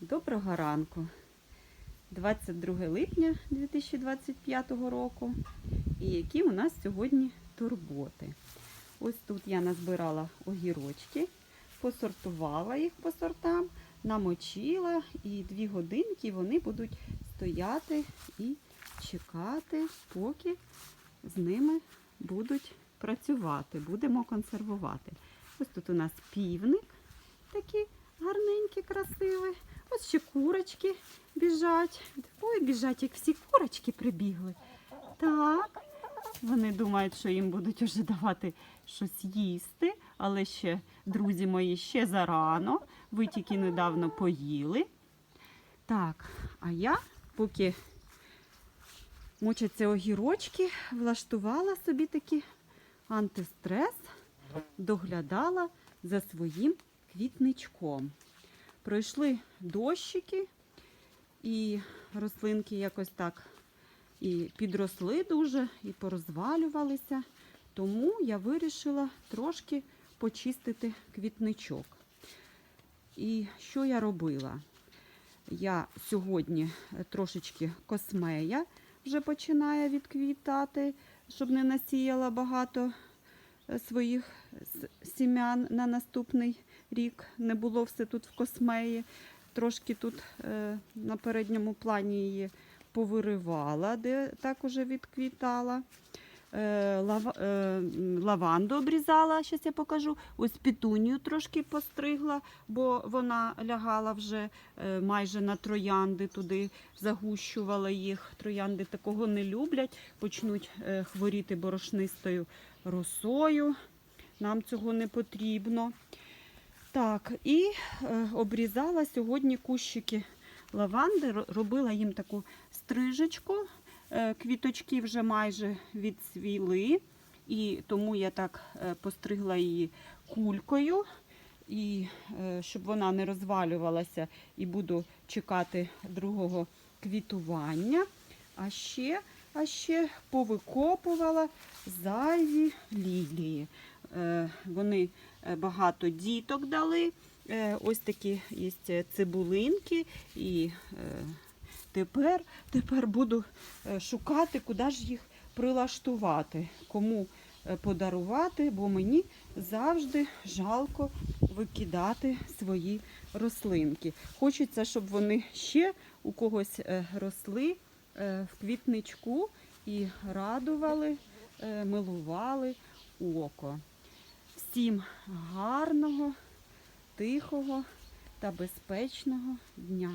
Доброго ранку. 22 липня 2025 року. І які у нас сьогодні турботи. Ось тут я назбирала огірочки, посортувала їх по сортам, намочила і дві годинки вони будуть стояти і чекати, поки з ними будуть працювати, будемо консервувати. Ось тут у нас півник такий гарненький, красивий. Ось ще курочки біжать. Ой, біжать, як всі курочки прибігли. Так. Вони думають, що їм будуть вже давати щось їсти, але ще, друзі мої, ще зарано. Ви тільки недавно поїли. Так, а я, поки мучаться огірочки, влаштувала собі такий антистрес, доглядала за своїм квітничком. Пройшли дощики, і рослинки якось так і підросли дуже, і порозвалювалися. Тому я вирішила трошки почистити квітничок. І що я робила? Я сьогодні е, трошечки космея вже починає відквітати, щоб не насіяла багато своїх сім'ян на наступний рік. Не було все тут в космеї. Трошки тут е, на передньому плані її повиривала, де так уже відквітала. Е, е, лаванду обрізала, зараз я покажу. Ось петунію трошки постригла, бо вона лягала вже е, майже на троянди, туди загущувала їх. Троянди такого не люблять, почнуть хворіти борошнистою росою. Нам цього не потрібно. Так, і обрізала сьогодні кущики лаванди, робила їм таку стрижечку. Е, квіточки вже майже відцвіли, і тому я так е, постригла її кулькою, і е, щоб вона не розвалювалася, і буду чекати другого квітування. А ще, а ще повикопувала зайві лілії. Вони багато діток дали. Ось такі є цибулинки. І тепер, тепер буду е, шукати, куди ж їх прилаштувати, кому е, подарувати, бо мені завжди жалко викидати свої рослинки. Хочеться, щоб вони ще у когось е, росли в квітничку і радували, милували око. Всім гарного, тихого та безпечного дня.